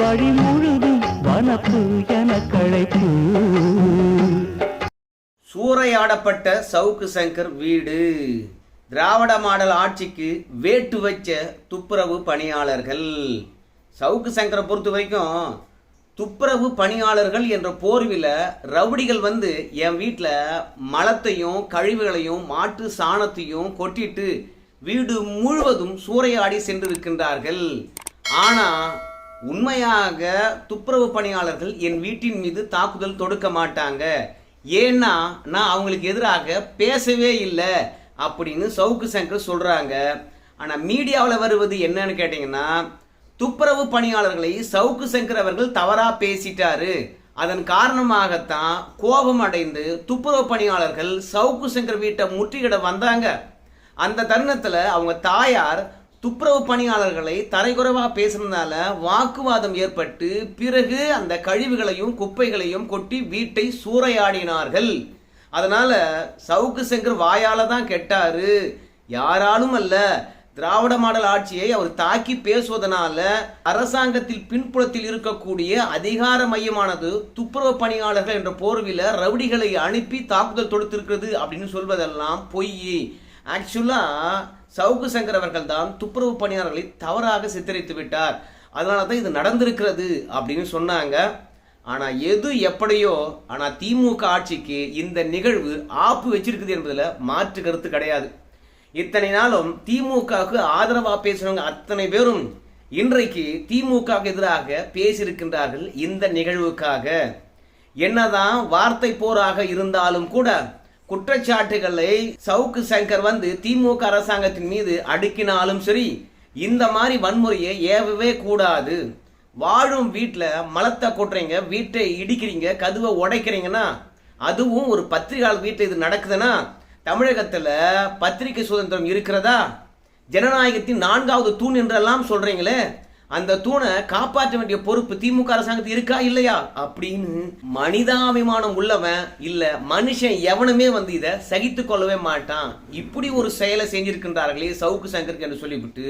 வழி முழுதும் வனப்பு என கழைப்பு சூறையாடப்பட்ட சவுக்கு சங்கர் வீடு. திராவிட மாடல் ஆட்சிக்கு வேட்டு வச்ச துப்புரவு பணியாளர்கள். சவுக்கு சங்கரை பொறுத்த வரைக்கும் துப்புரவு பணியாளர்கள் என்ற போர்வில ரவுடிகள் வந்து என் வீட்டில் மலத்தையும் கழிவுகளையும் மாட்டு சாணத்தையும் கொட்டிட்டு வீடு முழுவதும் சூறையாடி சென்றிருக்கின்றார்கள். ஆனால் உண்மையாக துப்புரவு பணியாளர்கள் என் வீட்டின் மீது தாக்குதல் தொடுக்க மாட்டாங்க. ஏன்னா நான் அவங்களுக்கு எதிராக பேசவே இல்லை அப்படின்னு சவுக்கு சங்கர் சொல்கிறாங்க ஆனால் மீடியாவில் வருவது என்னன்னு கேட்டிங்கன்னா துப்புரவு பணியாளர்களை சவுக்கு சங்கர் அவர்கள் தவறாக பேசிட்டாரு. அதன் காரணமாகத்தான் கோபம் அடைந்து துப்புரவு பணியாளர்கள் சவுக்கு சங்கர் வீட்டை முற்றுகிட வந்தாங்க. அந்த தருணத்தில் அவங்க தாயார் துப்புரவு பணியாளர்களை தரைக்குறைவாக பேசுனதால வாக்குவாதம் ஏற்பட்டு பிறகு அந்த கழிவுகளையும் குப்பைகளையும் கொட்டி வீட்டை சூறையாடினார்கள். அதனால சவுக்கு சங்கர் வாயால தான் கெட்டாரு. யாராலும் அல்ல திராவிட மாடல் ஆட்சியை அவர் தாக்கி பேசுவதனால அரசாங்கத்தில் பின்புலத்தில் இருக்கக்கூடிய அதிகார மையமானது துப்புரவு பணியாளர்கள் என்ற போர்வில ரவுடிகளை அனுப்பி தாக்குதல் தொடுத்திருக்கிறது அப்படின்னு சொல்வதெல்லாம் பொய். ஆக்சுவலாக சவுக்கு சங்கர் அவர்கள் தான் துப்புரவு பணியாளர்களை தவறாக சித்தரித்து விட்டார். அதனால தான் இது நடந்திருக்கிறது அப்படின்னு சொன்னாங்க. ஆனால் எது எப்படியோ ஆனால் திமுக ஆட்சிக்கு இந்த நிகழ்வு ஆப்பு வச்சிருக்குது என்பதில் மாற்று கருத்து கிடையாது. இத்தனை நாளும் திமுகவுக்கு ஆதரவாக பேசுறவங்க அத்தனை பேரும் இன்றைக்கு திமுகவுக்கு எதிராக பேசியிருக்கின்றார்கள் இந்த நிகழ்வுக்காக. என்னதான் வார்த்தை போராக இருந்தாலும் கூட குற்றச்சாட்டுகளை சவுக்கு சங்கர் வந்து திமுக அரசாங்கத்தின் மீது அடுக்கினாலும் சரி இந்த மாதிரி வன்முறையை ஏவவே கூடாது. வாழும் வீட்டில் மலத்தை கொட்டுறீங்க வீட்டை இடிக்கிறீங்க கதுவை உடைக்கிறீங்கன்னா அதுவும் ஒரு பத்திரிகையாளர் வீட்டில் இது நடக்குதுன்னா தமிழகத்தில் பத்திரிகை சுதந்திரம் இருக்கிறதா? ஜனநாயகத்தின் நான்காவது தூண் என்றெல்லாம் சொல்கிறீங்களே அந்த தூணை காப்பாற்ற வேண்டிய பொறுப்பு திமுக அரசாங்கத்து இருக்கா இல்லையா? அப்படின்னு மனிதாபிமானம் உள்ளவன் இல்ல மனுஷன் எவனுமே வந்து இதை சகித்து கொள்ளவே மாட்டான். இப்படி ஒரு செயலை செஞ்சிருக்கின்றார்களே சவுக்கு சங்கருக்கு என்று சொல்லிவிட்டு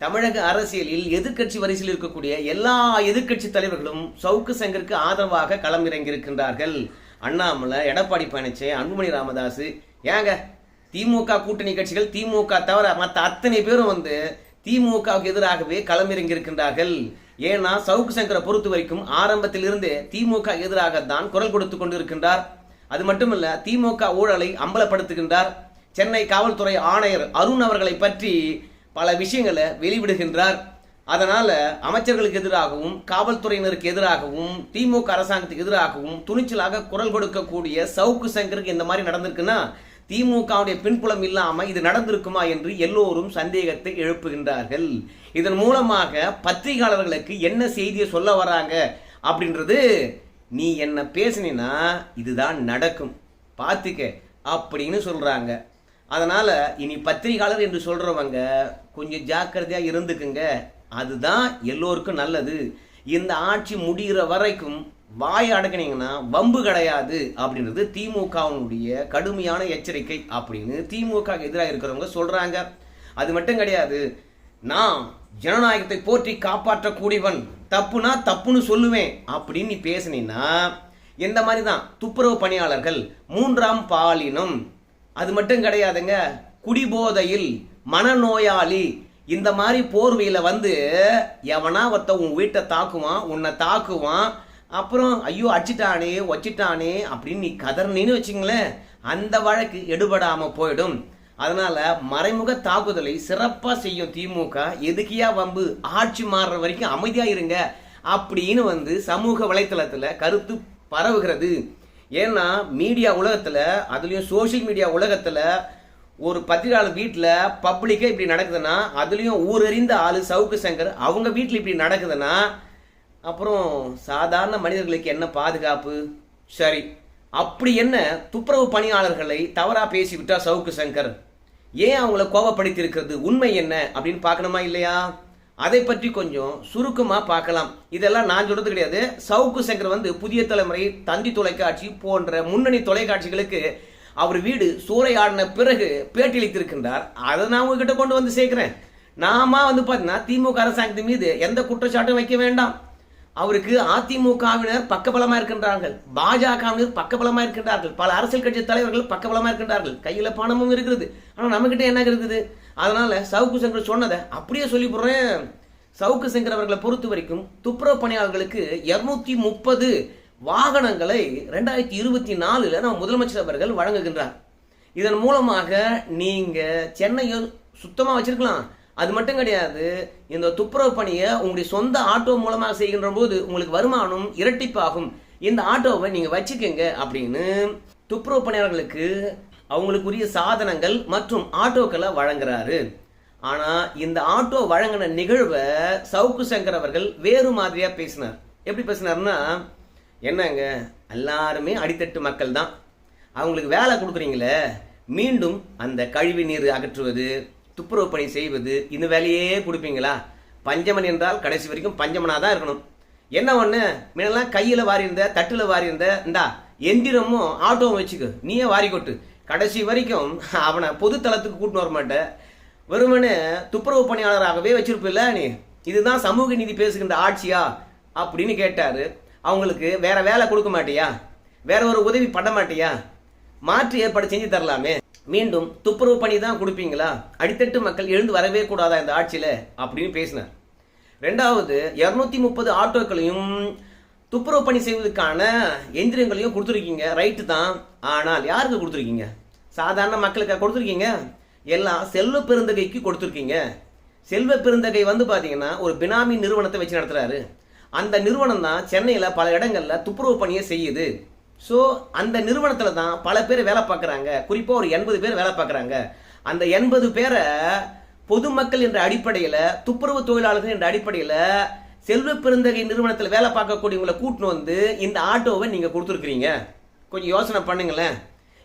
தமிழக அரசியலில் எதிர்க்கட்சி வரிசையில் இருக்கக்கூடிய எல்லா எதிர்க்கட்சி தலைவர்களும் சவுக்கு சங்கருக்கு ஆதரவாக களமிறங்கி இருக்கின்றார்கள் அண்ணாமலை எடப்பாடி பழனிசாமி அன்புமணி ராமதாஸ் ஏங்க திமுக கூட்டணி கட்சிகள் திமுக தவிர மற்ற அத்தனை பேரும் வந்து திமுகவுக்கு எதிராகவே களமிறங்கி இருக்கின்றார்கள் ஏன்னா சவுக்கு சங்கரை பொறுத்த வரைக்கும் ஆரம்பத்தில் இருந்தே திமுக எதிராக தான் குரல் கொடுத்து கொண்டிருக்கின்றார். அது மட்டுமல்ல திமுக ஊழலை அம்பலப்படுத்துகின்றார். சென்னை காவல்துறை ஆணையர் அருண் அவர்களை பற்றி பல விஷயங்களை வெளிவிடுகின்றார். அதனால அமைச்சர்களுக்கு எதிராகவும் காவல்துறையினருக்கு எதிராகவும் திமுக அரசாங்கத்துக்கு எதிராகவும் துணிச்சலாக குரல் கொடுக்கக்கூடிய சவுக்கு சங்கருக்கு இந்த மாதிரி நடந்திருக்குன்னா திமுகவுடைய பின்புலம் இல்லாமல் இது நடந்திருக்குமா என்று எல்லோரும் சந்தேகத்தை எழுப்புகின்றார்கள். இதன் மூலமாக பத்திரிகையாளர்களுக்கு என்ன செய்தியை சொல்ல வராங்க அப்படின்றது நீ என்ன பேசினா இதுதான் நடக்கும். பார்த்துக்க அப்படின்னு சொல்கிறாங்க அதனால் இனி பத்திரிகையாளர் என்று சொல்கிறவங்க கொஞ்சம் ஜாக்கிரதையாக இருந்துக்குங்க. அதுதான் எல்லோருக்கும் நல்லது. இந்த ஆட்சி முடிகிற வரைக்கும் வாய் அடக்குனீங்கன்னா வம்பு கிடையாது அப்படின்றது திமுகவினுடைய கடுமையான எச்சரிக்கை அப்படின்னு திமுக எதிராக இருக்கிறவங்க சொல்றாங்க. அது மட்டும் கிடையாது நான் ஜனநாயகத்தை போற்றி காப்பாற்றக்கூடியவன் தப்புனா தப்புன்னு சொல்லுவேன் அப்படின்னு நீ பேசுனீன்னா இந்த மாதிரி தான் துப்புரவு பணியாளர்கள் மூன்றாம் பாலினம். அது மட்டும் கிடையாதுங்க குடிபோதையில் மனநோயாளி. இந்த மாதிரி போர்வையில் வந்து எவனா ஒருத்த உன் வீட்டை தாக்குவான் உன்னை தாக்குவான் அப்புறம் ஐயோ அடிச்சிட்டானே வச்சிட்டானே அப்படின்னு நீ கதறினு வச்சுங்களேன் அந்த வழக்கு எடுபடாமல் போயிடும். அதனால மறைமுக தாக்குதலை சிறப்பாக செய்யும் திமுக எதுக்கியா வம்பு ஆட்சி மாறுற வரைக்கும் அமைதியாக இருங்க அப்படின்னு வந்து சமூக வலைத்தளத்தில் கருத்து பரவுகிறது. ஏன்னா மீடியா உலகத்தில் அதுலேயும் சோஷியல் மீடியா உலகத்தில் ஒரு பத்திரிகையாளர் வீட்டில் பப்ளிக்கே இப்படி நடக்குதுன்னா அதுலேயும் ஊரறிந்த ஆள் சவுக்கு சங்கர் அவங்க வீட்டில் இப்படி நடக்குதுன்னா அப்புறம் சாதாரண மனிதர்களுக்கு என்ன பாதுகாப்பு? சரி. அப்படி என்ன துப்புரவு பணியாளர்களை தவறாக பேசிவிட்டா சவுக்கு சங்கர்? ஏன் அவங்கள கோபப்படுத்தி இருக்கிறது உண்மை என்ன? அப்படின்னு பார்க்கணுமா இல்லையா? அதை பற்றி கொஞ்சம் சுருக்கமாக பார்க்கலாம். இதெல்லாம் நான் சொல்றது கிடையாது. சவுக்கு சங்கர் வந்து புதிய தலைமுறை தந்தி தொலைக்காட்சி போன்ற முன்னணி தொலைக்காட்சிகளுக்கு அவர் வீடு சூறையாடின பிறகு பேட்டியளித்திருக்கின்றார். அதை நான் உங்ககிட்ட கொண்டு வந்து சேர்க்கிறேன். நாம வந்து பார்த்தீங்கன்னா திமுக அரசாங்கத்தின் மீது எந்த குற்றச்சாட்டும் வைக்க வேண்டாம். அவருக்கு அதிமுகவினர் பக்கபலமா இருக்கின்றார்கள். பாஜகவினர் பக்கபலமா இருக்கின்றார்கள். பல அரசியல் கட்சி தலைவர்கள் பக்கபலமா இருக்கின்றார்கள். கையில பணமும் இருக்குது ஆனா நம்ம கிட்ட என்ன இருக்குது? அதனால சவுக்கு சங்கர் சொன்னதை அப்படியே சொல்லி போடுறேன். சவுக்கு சங்கர் அவர்களை பொறுத்த வரைக்கும் துப்புரவு பணியாளர்களுக்கு இருநூத்தி முப்பது வாகனங்களை ரெண்டாயிரத்தி இருபத்தி நாலுல நம்ம முதலமைச்சர் அவர்கள் வழங்குகின்றார். இதன் மூலமாக நீங்க சென்னையை சுத்தமா வச்சிருக்கலாம். அது மட்டும் கிடையாது இந்த துப்புரவு பணியை உங்களுடைய சொந்த ஆட்டோ மூலமாக செய்கின்ற போது உங்களுக்கு வருமானம் இரட்டிப்பாகும். இந்த ஆட்டோவை நீங்கள் வச்சுக்கோங்க அப்படின்னு துப்புரவு பணியாளர்களுக்கு அவங்களுக்குரிய சாதனங்கள் மற்றும் ஆட்டோக்களை வழங்குறாரு. ஆனால் இந்த ஆட்டோ வழங்கின நிகழ்வை சவுக்கு சங்கர் அவர்கள் வேறு மாதிரியாக பேசினார். எப்படி பேசினார்னா என்னங்க எல்லாருமே அடித்தட்டு மக்கள் தான் அவங்களுக்கு வேலை கொடுக்குறீங்களே மீண்டும் அந்த கழிவு நீர் அகற்றுவது துப்புரவு பணி செய்வது இந்த வேலையே கொடுப்பீங்களா? பஞ்சமன் என்றால் கடைசி வரைக்கும் பஞ்சமனாக தான் இருக்கணும். என்ன ஒண்ணு? முன்னெல்லாம் கையில வாரி இருந்த தட்டுல வாரி இருந்த இந்தா எந்திரமும் ஆட்டோவும் வச்சுக்க. நீயே வாரி கொட்டு. கடைசி வரைக்கும் அவனை பொது தளத்துக்கு கூட்டின்னு வர மாட்டேன் வெறுமனே துப்புரவு பணியாளராகவே வச்சிருப்பில்ல நீ? இதுதான் சமூக நீதி பேசுகின்ற ஆட்சியா? அப்படின்னு கேட்டாரு. அவங்களுக்கு வேற வேலை கொடுக்க மாட்டியா? வேற ஒரு உதவி பண்ண மாட்டியா? மாற்று ஏற்பாடு செஞ்சு தரலாமே. மீண்டும் துப்புரவு பணி தான் கொடுப்பீங்களா? அடித்தட்டு மக்கள் எழுந்து வரவே கூடாதா இந்த ஆட்சியில்? அப்படின்னு பேசினார். ரெண்டாவது இரநூத்தி முப்பது ஆட்டோக்களையும் துப்புரவு பணி செய்வதற்கான எந்திரங்களையும் கொடுத்துருக்கீங்க. ரைட்டு தான். ஆனால் யாருக்கு கொடுத்துருக்கீங்க? சாதாரண மக்களுக்கு கொடுத்துருக்கீங்க? எல்லாம் செல்வ பெருந்தகைக்கு கொடுத்துருக்கீங்க. செல்வ பெருந்தகை வந்து பார்த்தீங்கன்னா ஒரு பினாமி நிறுவனத்தை வச்சு நடத்துகிறாரு அந்த நிறுவனம் தான் சென்னையில் பல இடங்களில் துப்புரவு பணியை செய்யுது. ஸோ அந்த நிறுவனத்தில் தான் பல பேர் வேலை பார்க்குறாங்க. குறிப்பாக ஒரு எண்பது பேர் வேலை பார்க்குறாங்க. அந்த எண்பது பேரை பொதுமக்கள் என்ற அடிப்படையில் துப்புரவு தொழிலாளர்கள் என்ற அடிப்படையில் செல்வ பெருந்தகை நிறுவனத்தில் வேலை பார்க்கக்கூடியவங்களை கூட்டின்னு வந்து இந்த ஆட்டோவை நீங்கள் கொடுத்துருக்குறீங்க கொஞ்சம் யோசனை பண்ணுங்களேன்.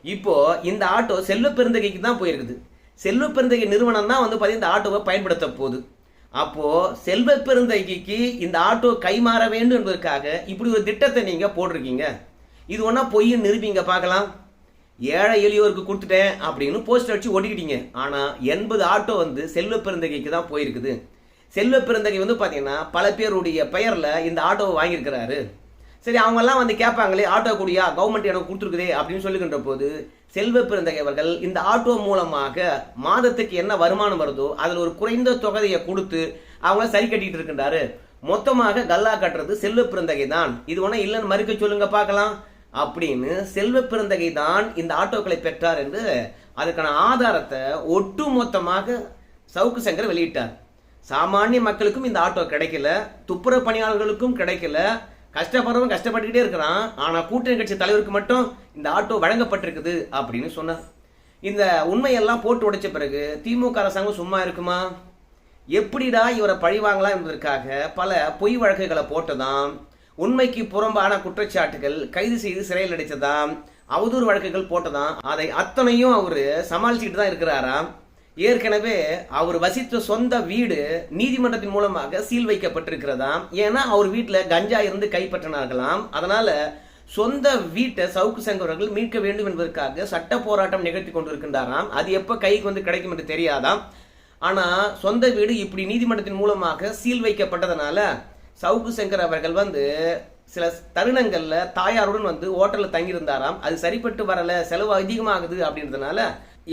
இப்போது இந்த ஆட்டோ செல்வ பெருந்தகைக்கு தான் போயிருக்குது. செல்வ பெருந்தகை நிறுவனம் தான் வந்து பார்த்தீங்கன்னா இந்த ஆட்டோவை பயன்படுத்த போகுது. அப்போது செல்வ பெருந்தகைக்கு இந்த ஆட்டோ கைமாற வேண்டும் என்பதற்காக இப்படி ஒரு திட்டத்தை நீங்கள் போட்டிருக்கீங்க. இது ஒன்றா பொய்ன்னு நிரூபிங்க பார்க்கலாம். ஏழை எளியோருக்கு கொடுத்துட்டேன் அப்படின்னு போஸ்டர் அடிச்சு ஒட்டிக்கிட்டீங்க. ஆனால் எண்பது ஆட்டோ வந்து செல்வ பிறந்தகைக்கு தான் போயிருக்குது. செல்வ பிறந்தகை வந்து பார்த்தீங்கன்னா பல பேருடைய பெயரில் இந்த ஆட்டோவை வாங்கியிருக்கிறாரு. சரி அவங்கெல்லாம் வந்து கேட்பாங்களே ஆட்டோ கூடியா? கவர்மெண்ட் எனக்கு கொடுத்துருக்குதே அப்படின்னு சொல்லுகின்ற போது செல்வ பிறந்தகை அவர்கள் இந்த ஆட்டோ மூலமாக மாதத்துக்கு என்ன வருமானம் வருதோ அதில் ஒரு குறைந்த தொகையை கொடுத்து அவங்க சரி கட்டிட்டு இருக்கின்றாரு. மொத்தமாக கல்லா கட்டுறது செல்வ பிறந்தகை தான். இது ஒன்றும் இல்லைன்னு மறுக்க சொல்லுங்க பார்க்கலாம். அப்படின்னு செல்வ பிறந்தகை தான் இந்த ஆட்டோக்களை பெற்றார் என்று அதற்கான ஆதாரத்தை ஒட்டுமொத்தமாக சவுக்கு சங்கர் வெளியிட்டார். சாமானிய மக்களுக்கும் இந்த ஆட்டோ கிடைக்கல துப்புரவு பணியாளர்களுக்கும் கிடைக்கல. கஷ்டப்படுறவன் கஷ்டப்பட்டுக்கிட்டே இருக்கிறான். ஆனால் கூட்டணி கட்சி தலைவருக்கு மட்டும் இந்த ஆட்டோ வழங்கப்பட்டிருக்குது அப்படின்னு சொன்னார். இந்த உண்மையெல்லாம் போட்டு உடைச்ச பிறகு திமுக அரசாங்கம் சும்மா இருக்குமா? எப்படிடா இவரை பழிவாங்கலாம் என்பதற்காக பல பொய் வழக்குகளை போட்டதான் உண்மைக்கு புறம்பான குற்றச்சாட்டுகள் கைது செய்து சிறையில் அடைச்சதாம் அவதூறு வழக்குகள் போட்டதாம் அதை அத்தனையும் அவர் சமாளிச்சுக்கிட்டு தான் இருக்கிறாராம் ஏற்கனவே அவர் வசித்த சொந்த வீடு நீதிமன்றத்தின் மூலமாக சீல் வைக்கப்பட்டிருக்கிறதாம். ஏன்னா அவர் வீட்டில் கஞ்சா இருந்து கைப்பற்றினார்களாம். அதனால சொந்த வீட்டை சவுக்கு சங்கவர்கள் மீட்க வேண்டும் என்பதற்காக சட்ட போராட்டம் நிகழ்த்தி கொண்டிருக்கின்றாராம். அது எப்போ கைக்கு வந்து கிடைக்கும் என்று தெரியாதாம். ஆனால் சொந்த வீடு இப்படி நீதிமன்றத்தின் மூலமாக சீல் வைக்கப்பட்டதனால சவுக்கு சங்கர் அவர்கள் வந்து சில தருணங்களில் தாயாருடன் வந்து ஹோட்டலில் தங்கியிருந்தாராம். அது சரிப்பட்டு வரல செலவு அதிகமாகுது அப்படின்றதுனால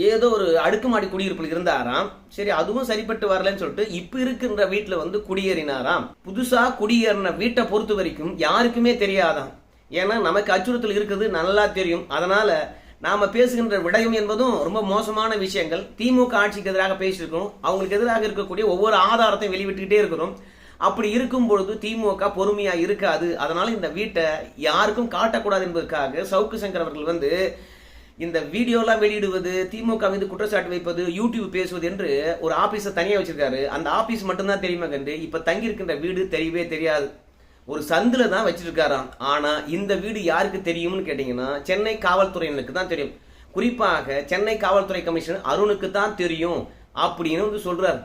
ஏதோ ஒரு அடுக்குமாடி குடியிருப்பில் இருந்தாராம். சரி அதுவும் சரிப்பட்டு வரலன்னு சொல்லிட்டு இப்போ இருக்கின்ற வீட்டில் வந்து குடியேறினாராம். புதுசாக குடியேறின வீட்டை பொறுத்த வரைக்கும் யாருக்குமே தெரியாதாம். ஏன்னா நமக்கு அச்சுறுத்தல் இருக்குது நல்லா தெரியும். அதனால நாம பேசுகின்ற விடயம் என்பதும் ரொம்ப மோசமான விஷயங்கள். திமுக ஆட்சிக்கு எதிராக பேசியிருக்கோம் அவங்களுக்கு எதிராக இருக்கக்கூடிய ஒவ்வொரு ஆதாரத்தையும் வெளிவிட்டுக்கிட்டே இருக்கிறோம். அப்படி இருக்கும் பொழுது திமுக பொறுமையா இருக்காது. அதனால இந்த வீட்டை யாருக்கும் காட்டக்கூடாது என்பதற்காக சவுக்கு சங்கர் அவர்கள் வந்து இந்த வீடியோலாம் வெளியிடுவது திமுக மீது குற்றச்சாட்டு வைப்பது யூடியூப் பேசுவது என்று ஒரு ஆபீஸை தனியாக வச்சிருக்காரு. அந்த ஆபீஸ் மட்டும்தான் தெரியுமா கண்டு? இப்ப தங்கி இருக்கின்ற வீடு தெரியவே தெரியாது. ஒரு சந்துல தான் வச்சிருக்காராம். ஆனா இந்த வீடு யாருக்கு தெரியும்னு கேட்டீங்கன்னா சென்னை காவல்துறையினருக்கு தான் தெரியும். குறிப்பாக சென்னை காவல்துறை கமிஷனர் அருணுக்கு தான் தெரியும் அப்படின்னு வந்து சொல்றாரு.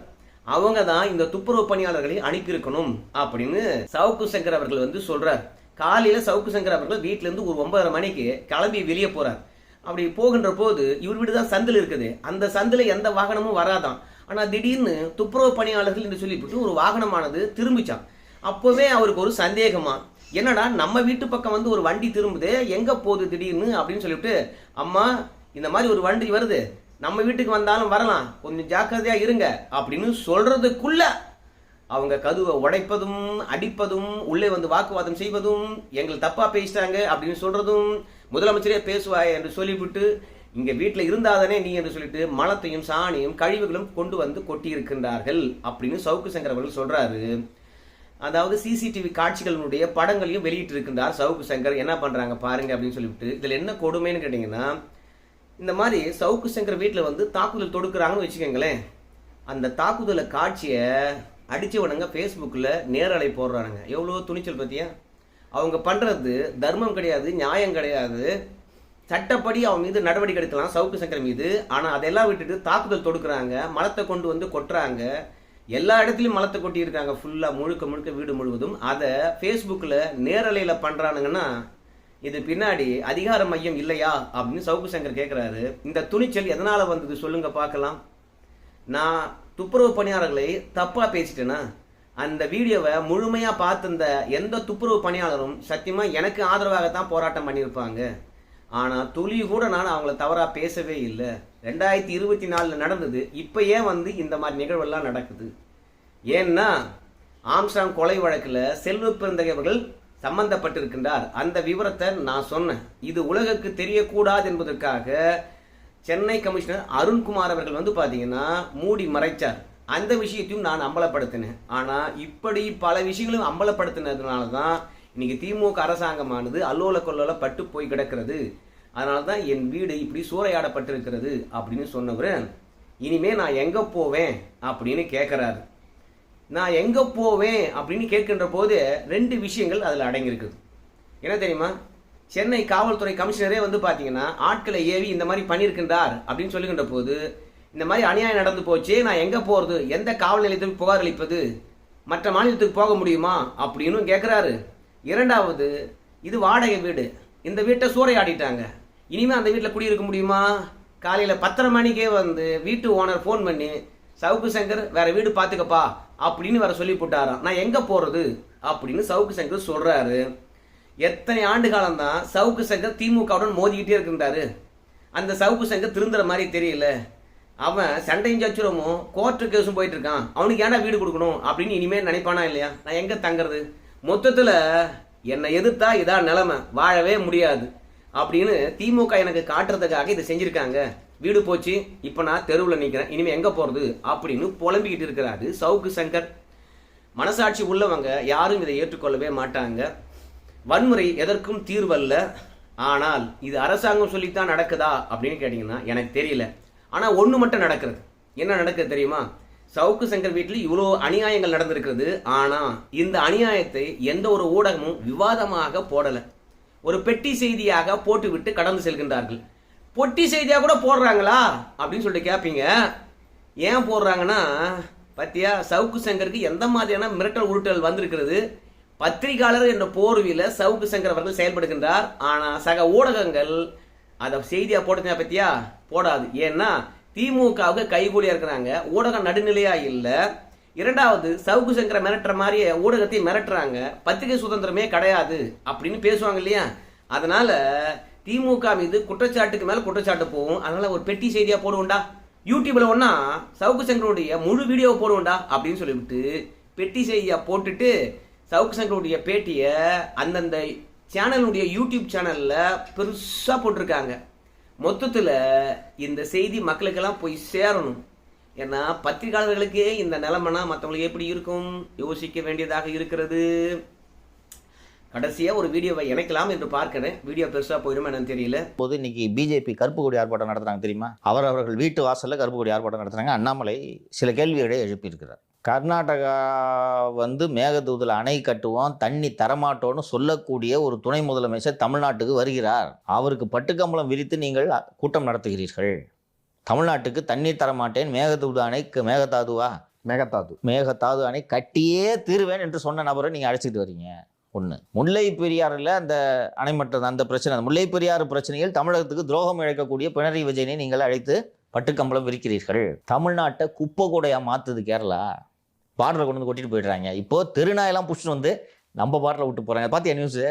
அவங்க தான் இந்த துப்புரவு பணியாளர்களை அனுப்பியிருக்கணும் அப்படின்னு சவுக்கு சங்கர் அவர்கள் வந்து சொல்றார். காலையில சவுக்கு சங்கர் அவர்கள் வீட்டிலேருந்து ஒரு ஒன்பதரை மணிக்கு கிளம்பி வெளியே போறார். அப்படி போகின்ற போது இவர் வீடு தான் சந்தில் இருக்குது. அந்த சந்தில எந்த வாகனமும் வராதாம். ஆனால் திடீர்னு துப்புரவு பணியாளர்கள் என்று சொல்லிவிட்டு ஒரு வாகனமானது திரும்பிச்சான் அப்போவே அவருக்கு ஒரு சந்தேகமா என்னடா நம்ம வீட்டு பக்கம் வந்து ஒரு வண்டி திரும்புது எங்க போகுது திடீர்னு அப்படின்னு சொல்லிவிட்டு அம்மா இந்த மாதிரி ஒரு வண்டி வருது. நம்ம வீட்டுக்கு வந்தாலும் வரலாம். கொஞ்சம் ஜாக்கிரதையா இருங்க அப்படின்னு சொல்றதுக்குள்ள அவங்க கதுவை உடைப்பதும் அடிப்பதும் உள்ளே வந்து வாக்குவாதம் செய்வதும் எங்களை தப்பா பேசிட்டாங்க அப்படின்னு சொல்றதும் முதலமைச்சரே பேசுவாய் என்று சொல்லிவிட்டு இங்க வீட்டில் இருந்தாதானே நீ என்று சொல்லிட்டு மலத்தையும் சாணியும் கழிவுகளும் கொண்டு வந்து கொட்டி இருக்கின்றார்கள் அப்படின்னு சவுக்கு சங்கர் அவர்கள் சொல்றாரு. அதாவது சிசிடிவி காட்சிகளினுடைய படங்களையும் வெளியிட்டு இருக்கின்றார் சவுக்கு சங்கர். என்ன பண்றாங்க பாருங்க அப்படின்னு சொல்லிவிட்டு இதுல என்ன கொடுமைன்னு கேட்டீங்கன்னா இந்த மாதிரி சவுக்கு சங்கர் வீட்டில் வந்து தாக்குதல் தொடுக்குறாங்கன்னு வச்சுக்கோங்களேன். அந்த தாக்குதலை காட்சியை அடிச்சவனுங்க ஃபேஸ்புக்கில் நேரலை போடுறானுங்க. எவ்வளோ துணிச்சல் பற்றியா அவங்க பண்ணுறது தர்மம் கிடையாது நியாயம் கிடையாது. சட்டப்படி அவன் மீது நடவடிக்கை எடுக்கலாம் சவுக்கு சங்கர் மீது. ஆனால் அதெல்லாம் விட்டுட்டு தாக்குதல் தொடுக்கிறாங்க மலத்தை கொண்டு வந்து கொட்டுறாங்க. எல்லா இடத்துலையும் மலத்தை கொட்டியிருக்காங்க. ஃபுல்லாக முழுக்க முழுக்க வீடு முழுவதும். அதை ஃபேஸ்புக்கில் நேரலையில் பண்ணுறானுங்கன்னா இது பின்னாடி அதிகார மையம் இல்லையா அப்படின்னு சவுக்கு சங்கர் கேட்குறாரு இந்த துணிச்சல் எதனால் வந்தது சொல்லுங்க பார்க்கலாம். நான் துப்புரவு பணியாளர்களை தப்பாக பேசிட்டேன்னா அந்த வீடியோவை முழுமையாக பார்த்திருந்த எந்த துப்புரவு பணியாளரும் சத்தியமாக எனக்கு ஆதரவாகத்தான் போராட்டம் பண்ணியிருப்பாங்க. ஆனால் துளி கூட நான் அவங்கள தவறாக பேசவே இல்லை. ரெண்டாயிரத்தி இருபத்தி நாலில் நடந்தது. இப்போ ஏன் வந்து இந்த மாதிரி நிகழ்வெல்லாம் நடக்குது? ஏன்னா ஆம்ஸ்டாங் கொலை வழக்கில் செல்வ பிறந்தகை சம்பந்தப்பட்டிருக்கின்றார். அந்த விவரத்தை நான் சொன்னேன். இது உலகுக்கு தெரியக்கூடாது என்பதற்காக சென்னை கமிஷனர் அருண்குமார் அவர்கள் வந்து பார்த்தீங்கன்னா மூடி மறைச்சார். அந்த விஷயத்தையும் நான் அம்பலப்படுத்தினேன். ஆனால் இப்படி பல விஷயங்களும் அம்பலப்படுத்தினதுனால தான் இன்னைக்கு திமுக அரசாங்கமானது அல்லோல கொல்லோல பட்டு போய் கிடக்கிறது. அதனால தான் என் வீடு இப்படி சூறையாடப்பட்டிருக்கிறது அப்படின்னு சொன்னவர் இனிமே நான் எங்கே போவேன் அப்படின்னு கேட்குறாரு நான் எங்கே போவேன் அப்படின்னு கேட்கின்ற போது ரெண்டு விஷயங்கள் அதில் அடங்கியிருக்குது என்ன தெரியுமா? சென்னை காவல்துறை கமிஷனரே வந்து பார்த்தீங்கன்னா ஆட்களை ஏவி இந்த மாதிரி பண்ணியிருக்கின்றார் அப்படின்னு சொல்லுகின்ற போது இந்த மாதிரி அநியாயம் நடந்து போச்சு நான் எங்கே போகிறது எந்த காவல் நிலையத்துக்கு புகார் அளிப்பது? மற்ற மாநிலத்துக்கு போக முடியுமா? அப்படின்னு கேட்குறாரு இரண்டாவது இது வாடகை வீடு. இந்த வீட்டை சூறையாடிட்டாங்க. இனிமேல் அந்த வீட்டில் குடியிருக்க முடியுமா? காலையில் பத்தரை மணிக்கே வந்து வீட்டு ஓனர் ஃபோன் பண்ணி சவுக்கு சங்கர் வேற வீடு பார்த்துக்கப்பா அப்படின்னு வேற சொல்லி போட்டாராம். நான் எங்கே போகிறது அப்படின்னு சவுக்கு சங்கர் சொல்கிறாரு எத்தனை ஆண்டு காலம்தான் சவுக்கு சங்கர் திமுகவுடன் மோதிக்கிட்டே இருக்கின்றாரு. அந்த சவுக்கு சங்கர் திருந்துற மாதிரி தெரியல. அவன் சண்டையும் சச்சுரமும் கோர்ட்டு கேஸும் போயிட்டு இருக்கான் அவனுக்கு ஏன்டா வீடு கொடுக்கணும் அப்படின்னு இனிமேல் நினைப்பானா இல்லையா? நான் எங்கே தங்குறது? மொத்தத்தில் என்னை எதிர்த்தா இதான் நிலைமை. வாழவே முடியாது. அப்படின்னு திமுக எனக்கு காட்டுறதுக்காக இதை செஞ்சிருக்காங்க. வீடு போச்சு இப்போ நான் தெருவில் நிற்கிறேன் இனிமேல் எங்கே போகிறது அப்படின்னு புலம்பிக்கிட்டு இருக்கிறாரு சவுக்கு சங்கர். மனசாட்சி உள்ளவங்க யாரும் இதை ஏற்றுக்கொள்ளவே மாட்டாங்க. வன்முறை எதற்கும் தீர்வல்ல. ஆனால் இது அரசாங்கம் சொல்லித்தான் நடக்குதா அப்படின்னு கேட்டிங்கன்னா எனக்கு தெரியல. ஆனால் ஒன்று மட்டும் நடக்கிறது. என்ன நடக்குது தெரியுமா? சவுக்கு சங்கர் வீட்டில் இவ்வளோ அநியாயங்கள் நடந்திருக்கிறது. ஆனால் இந்த அநியாயத்தை எந்த ஒரு ஊடகமும் விவாதமாக போடலை. ஒரு பெட்டி செய்தியாக போட்டுவிட்டு கடந்து செல்கின்றார்கள். பொட்டி செய்தியாக கூட போடுறாங்களா? அப்படின்னு சொல்லிட்டு கேட்பீங்க ஏன் போடுறாங்கன்னா பத்தியா சவுக்கு சங்கருக்கு எந்த மாதிரியான மிரட்டல் உருட்டல் வந்திருக்கிறது? பத்திரிகையாளர் என்ற போர்வியில் சவுக்கு சங்கர் அவர்கள் செயல்படுகின்றார். ஆனால் சக ஊடகங்கள் அதை செய்தியாக போட்டுங்க பத்தியா? போடாது. ஏன்னா திமுகவுக்கு கைகூலியாக இருக்கிறாங்க. ஊடகம் நடுநிலையாக இல்லை. இரண்டாவது சவுக்கு சங்கரை மிரட்டுற மாதிரியே ஊடகத்தை மிரட்டுறாங்க. பத்திரிகை சுதந்திரமே கிடையாது அப்படின்னு பேசுவாங்க இல்லையா? அதனால் திமுக மீது குற்றச்சாட்டுக்கு மேல குற்றச்சாட்டு போகும். அதனால ஒரு பெட்டி செய்தியா போடுவோம்டா. யூடியூப்ல ஒன்னா சவுக்கு சங்கருடைய முழு வீடியோ போடுவோம்டா அப்படின்னு சொல்லிவிட்டு பெட்டி செய்தியா போட்டுட்டு சவுக்கு சங்கருடைய பேட்டியை அந்தந்த சேனலுடைய யூடியூப் சேனல்ல பெருசா போட்டிருக்காங்க. மொத்தத்தில் இந்த செய்தி மக்களுக்கெல்லாம் போய் சேரணும். ஏன்னா பத்திரிகையாளர்களுக்கே இந்த நிலைமைனா மற்றவங்களுக்கு எப்படி இருக்கும்? யோசிக்க வேண்டியதாக இருக்கிறது. கடைசியாக ஒரு வீடியோவை இணைக்கலாம் என்று பார்க்கிறேன். வீடியோ பெருசாக போயிடுமா என்னன்னு தெரியல. போது இன்னைக்கு பிஜேபி கருப்பு கொடி ஆர்ப்பாட்டம் நடத்துறாங்க தெரியுமா? அவர் அவர்கள் வீட்டு வாசல்ல கருப்பு கொடி ஆர்ப்பாட்டம் நடத்துறாங்க. அண்ணாமலை சில கேள்விகளை எழுப்பியிருக்கிறார். கர்நாடகா வந்து மேகதூதில் அணை கட்டுவோம் தண்ணி தரமாட்டோன்னு சொல்லக்கூடிய ஒரு துணை முதலமைச்சர் தமிழ்நாட்டுக்கு வருகிறார். அவருக்கு பட்டுக்கம்பளம் விரித்து நீங்கள் கூட்டம் நடத்துகிறீர்கள். தமிழ்நாட்டுக்கு தண்ணீர் தரமாட்டேன் மேகதூது அணைக்கு மேகதாதுவா? மேகதாது. மேகதாது அணை கட்டியே தீருவேன் என்று சொன்ன நபரை நீங்கள் அழைச்சிட்டு வரீங்க. ஒன்று முல்லை பெரியாறில் அந்த அணை அந்த பிரச்சனை. அந்த முல்லை பெரியாறு பிரச்சனையில் தமிழகத்துக்கு துரோகம் இழைக்கக்கூடிய பினராயி விஜயனை நீங்கள் அழைத்து பட்டுக்கம்பளம் விரிக்கிறீர்கள். தமிழ்நாட்டை குப்பை கூடையாக மாற்றுது கேரளா. பார்டரை கொண்டு வந்து கொட்டிட்டு போயிடுறாங்க. இப்போ தெருநாயெல்லாம் புஷ்னு வந்து நம்ம பாட்டில் விட்டு போகிறாங்க பார்த்தியா நியூஸு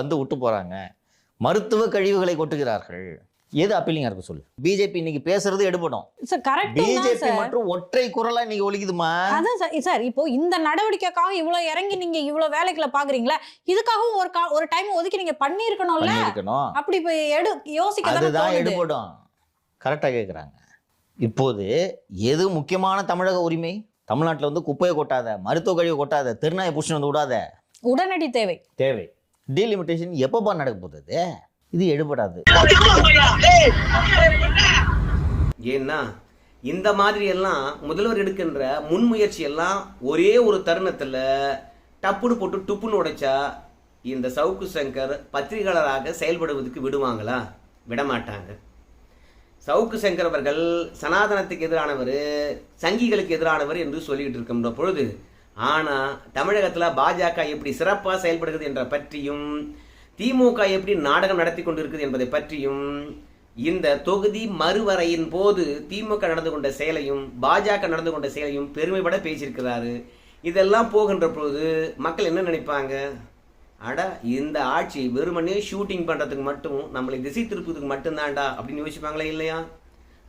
வந்து விட்டு போகிறாங்க மருத்துவ கழிவுகளை கொட்டுகிறார்கள். எது அப்பீலிங்காக இருக்கு சொல்லு? பிஜேபி இன்னைக்கு பேசுறது எடுபடும். சார் கரெக்ட் பிஜேபி மற்றும் ஒற்றை குரலா இன்னைக்கு ஒலிக்குதுமா? அதான் சார் சார் இப்போ இந்த நடவடிக்கைக்காக இவ்வளவு இறங்கி நீங்க இவ்வளவு வேலைகளை பாக்குறீங்களா? இதுக்காகவும் ஒரு ஒரு டைம் ஒதுக்கி நீங்க பண்ணிருக்கணும்ல அப்படி இப்ப எடு யோசிக்க தானே அதுதான். எடுபடும். கரெக்டாக கேட்குறாங்க இப்போது எது முக்கியமான தமிழக உரிமை? தமிழ்நாட்டில் வந்து குப்பையை கொட்டாத மருத்துவ கழிவை கொட்டாத திருநாயை புடிச்சுன்னு வந்து விடாத. உடனடி தேவை. தேவை. டீலிமிட்டேஷன் எப்பப்பா நடக்க போகுது? இது எடுபடாது. ஏன்னா இந்த மாதிரி எல்லாம் முதல்வர் எடுக்கின்ற முன்முயற்சி எல்லாம் ஒரே ஒரு தருணத்தில் டப்புன்னு போட்டு டுப்புன்னு உடைச்சா இந்த சவுக்கு சங்கர் பத்திரிகையாளராக செயல்படுவதற்கு விடுவாங்களா? விடமாட்டாங்க. சவுக்கு சங்கர் அவர்கள் சனாதனத்துக்கு எதிரானவர் சங்கிகளுக்கு எதிரானவர் என்று சொல்லிட்டு இருக்கின்ற பொழுது ஆனால் தமிழகத்தில் பாஜக எப்படி சிறப்பாக செயல்படுகிறது என்ற பற்றியும் திமுக எப்படி நாடகம் நடத்தி கொண்டிருக்குது என்பதை பற்றியும் இந்த தொகுதி மறுவரையின் போது திமுக நடந்து கொண்ட செயலையும் பாஜக நடந்து கொண்ட செயலையும் பெருமைப்பட பேசியிருக்கிறாரு. இதெல்லாம் போகின்ற பொழுது மக்கள் என்ன நினைப்பாங்க? அட இந்த ஆட்சி வெறுமனே ஷூட்டிங் பண்ணுறதுக்கு மட்டும் நம்மளை திசை திருப்புறதுக்கு மட்டும்தான்டா அப்படின்னு யோசிப்பாங்களே இல்லையா?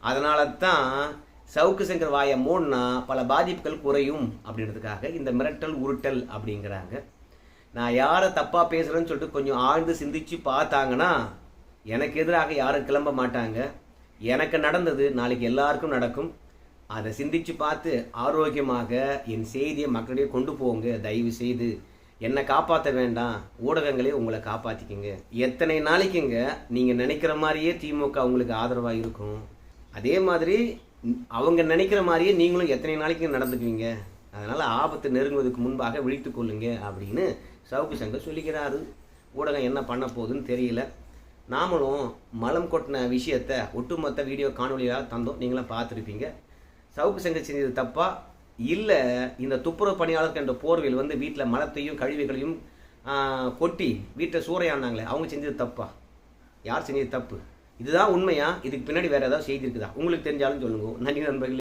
அதனால தான் சவுக்கு சங்கர் வாயை மூடினா பல பாதிப்புகள் குறையும் அப்படின்றதுக்காக இந்த மிரட்டல் உருட்டல் அப்படிங்கிறாங்க. நான் யாரை தப்பாக பேசுகிறேன்னு சொல்லிட்டு கொஞ்சம் ஆழ்ந்து சிந்திச்சு பார்த்தாங்கன்னா எனக்கு எதிராக யாரும் கிளம்ப மாட்டாங்க. எனக்கு நடந்தது நாளைக்கு எல்லாருக்கும் நடக்கும். அதை சிந்திச்சு பார்த்து ஆரோக்கியமாக என் செய்தியை மக்களிடையே கொண்டு போங்க. தயவு செய்து என்னை காப்பாற்ற வேண்டாம். ஊடகங்களே உங்களை காப்பாற்றிக்கிங்க எத்தனை நாளைக்குங்க நீங்கள் நினைக்கிற மாதிரியே திமுக உங்களுக்கு ஆதரவாக இருக்கும்? அதே மாதிரி அவங்க நினைக்கிற மாதிரியே நீங்களும் எத்தனை நாளைக்கு நடந்துக்குவீங்க? அதனால் ஆபத்து நெருங்குவதற்கு முன்பாக விழித்து கொள்ளுங்க அப்படின்னு சவுக்கு சங்கர் சொல்லிக்கிறாரு. ஊடகம் என்ன பண்ண போகுதுன்னு தெரியல. நாமளும் மலம் கொட்டின விஷயத்தை ஒட்டுமொத்த வீடியோ காணொலியாக தந்தோம். நீங்களும் பார்த்துருப்பீங்க. சவுக்கு சங்கர் செஞ்சது தப்பா? இல்லை இந்த துப்புரவு பணியாளர்கள் என்ற போர்வையில் வந்து வீட்டில் மலத்தையும் கழிவுகளையும் கொட்டி வீட்டை சூறையாண்டாங்களே அவங்க செஞ்சது தப்பா? யார் செஞ்சது தப்பு? இதுதான் உண்மையா? இதுக்கு பின்னாடி வேறு ஏதாவது செய்தி இருக்குதா உங்களுக்கு தெரிஞ்சாலும் சொல்லுங்க. நன்றி நண்பர்களே.